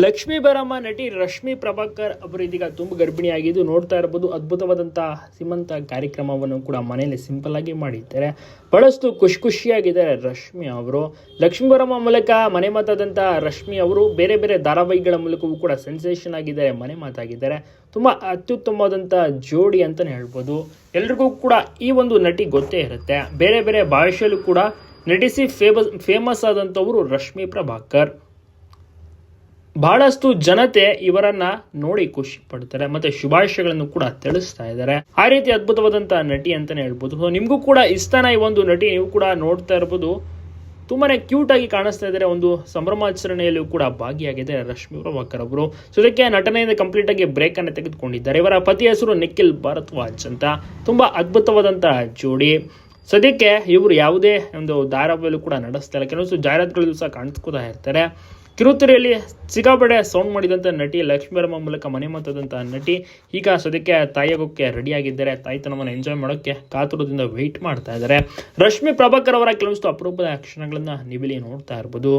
ಲಕ್ಷ್ಮೀ ಬರಮ್ಮ ನಟಿ ರಶ್ಮಿ ಪ್ರಭಾಕರ್ ಅವರು ಇದೀಗ ತುಂಬ ಗರ್ಭಿಣಿಯಾಗಿದ್ದು ನೋಡ್ತಾ ಇರಬಹುದು ಅದ್ಭುತವಾದಂತಹ ಸೀಮಂತ ಕಾರ್ಯಕ್ರಮವನ್ನು ಕೂಡ ಮನೆಯಲ್ಲಿ ಸಿಂಪಲ್ ಆಗಿ ಮಾಡಿದ್ದಾರೆ. ಬಹಳಷ್ಟು ಖುಷಿ ಖುಷಿಯಾಗಿದ್ದಾರೆ ರಶ್ಮಿ ಅವರು. ಲಕ್ಷ್ಮೀ ಬರಮ್ಮ ಮೂಲಕ ಮನೆ ಮಾತಾದಂಥ ರಶ್ಮಿ ಅವರು ಬೇರೆ ಬೇರೆ ಧಾರಾವಾಹಿಗಳ ಮೂಲಕವೂ ಕೂಡ ಸೆನ್ಸೇಷನ್ ಆಗಿದ್ದಾರೆ, ಮನೆ ಮಾತಾಗಿದ್ದಾರೆ. ತುಂಬ ಅತ್ಯುತ್ತಮವಾದಂಥ ಜೋಡಿ ಅಂತಲೇ ಹೇಳ್ಬೋದು. ಎಲ್ರಿಗೂ ಕೂಡ ಈ ಒಂದು ನಟಿ ಗೊತ್ತೇ ಇರುತ್ತೆ. ಬೇರೆ ಬೇರೆ ಭಾಷೆಯಲ್ಲೂ ಕೂಡ ನಟಿಸಿ ಫೇಮಸ್ ಫೇಮಸ್ ಆದಂಥವರು ರಶ್ಮಿ ಪ್ರಭಾಕರ್. ಬಹಳಷ್ಟು ಜನತೆ ಇವರನ್ನ ನೋಡಿ ಖುಷಿ ಪಡ್ತಾರೆ. ಮತ್ತೆ ಶುಭಾಶಯಗಳನ್ನು ಕೂಡ ತಿಳಿಸ್ತಾ ಇದ್ದಾರೆ. ಆ ರೀತಿ ಅದ್ಭುತವಾದಂತಹ ನಟಿ ಅಂತಾನೆ ಹೇಳ್ಬೋದು. ನಿಮಗೂ ಕೂಡ ಇಷ್ಟನ ಈ ಒಂದು ನಟಿ ನೀವು ಕೂಡ ನೋಡ್ತಾ ಇರ್ಬೋದು. ತುಂಬಾನೇ ಕ್ಯೂಟ್ ಆಗಿ ಕಾಣಿಸ್ತಾ ಇದ್ದಾರೆ. ಒಂದು ಸಂಭ್ರಮಾಚರಣೆಯಲ್ಲೂ ಕೂಡ ಭಾಗಿಯಾಗಿದೆ ರಶ್ಮಿ ಪ್ರಭಾಕರ್ ಅವರು. ಸೊ ಇದಕ್ಕೆ ನಟನೆಯಿಂದ ಕಂಪ್ಲೀಟ್ ಆಗಿ ಬ್ರೇಕ್ ಅನ್ನು ತೆಗೆದುಕೊಂಡಿದ್ದಾರೆ. ಇವರ ಪತಿ ಹೆಸರು ನಿಖಿಲ್ ಭಾರದ್ವಾಜ್ ಅಂತ. ತುಂಬಾ ಅದ್ಭುತವಾದಂತಹ ಜೋಡಿ. ಸದ್ಯಕ್ಕೆ ಇವರು ಯಾವುದೇ ಒಂದು ಧಾರಾವಾಹಿಯಲ್ಲೂ ಕೂಡ ನಡೆಸ್ತಾ ಇಲ್ಲ ಕೆಲವೊಂದು ಜಾಹೀರಾತುಗಳಲ್ಲೂ ಸಹ ಕಾಣಿಸ್ಕೊತಾ ಇರ್ತಾರೆ. ಕಿರುತೆರೆಯಲ್ಲಿ ಸಿಗಾಬಡೆ ಸೌಂಡ್ ಮಾಡಿದಂಥ ನಟಿ ಲಕ್ಷ್ಮೀರಮ್ಮ ಮೂಲಕ ಮನೆ ನಟಿ ಈಗ ಸದ್ಯಕ್ಕೆ ತಾಯಿಯಾಗೋಕ್ಕೆ ರೆಡಿಯಾಗಿದ್ದಾರೆ. ತಾಯಿತನವನ್ನು ಎಂಜಾಯ್ ಮಾಡೋಕ್ಕೆ ಕಾತುರದಿಂದ ವೆಯ್ಟ್ ಮಾಡ್ತಾ ಇದ್ದಾರೆ. ರಶ್ಮಿ ಪ್ರಭಾಕರ್ ಅವರ ಕೆಲವೊಂದು ಅಪರೂಪದ ಕ್ಷಣಗಳನ್ನ ನಿಬಿಲಿ ನೋಡ್ತಾ ಇರ್ಬೋದು.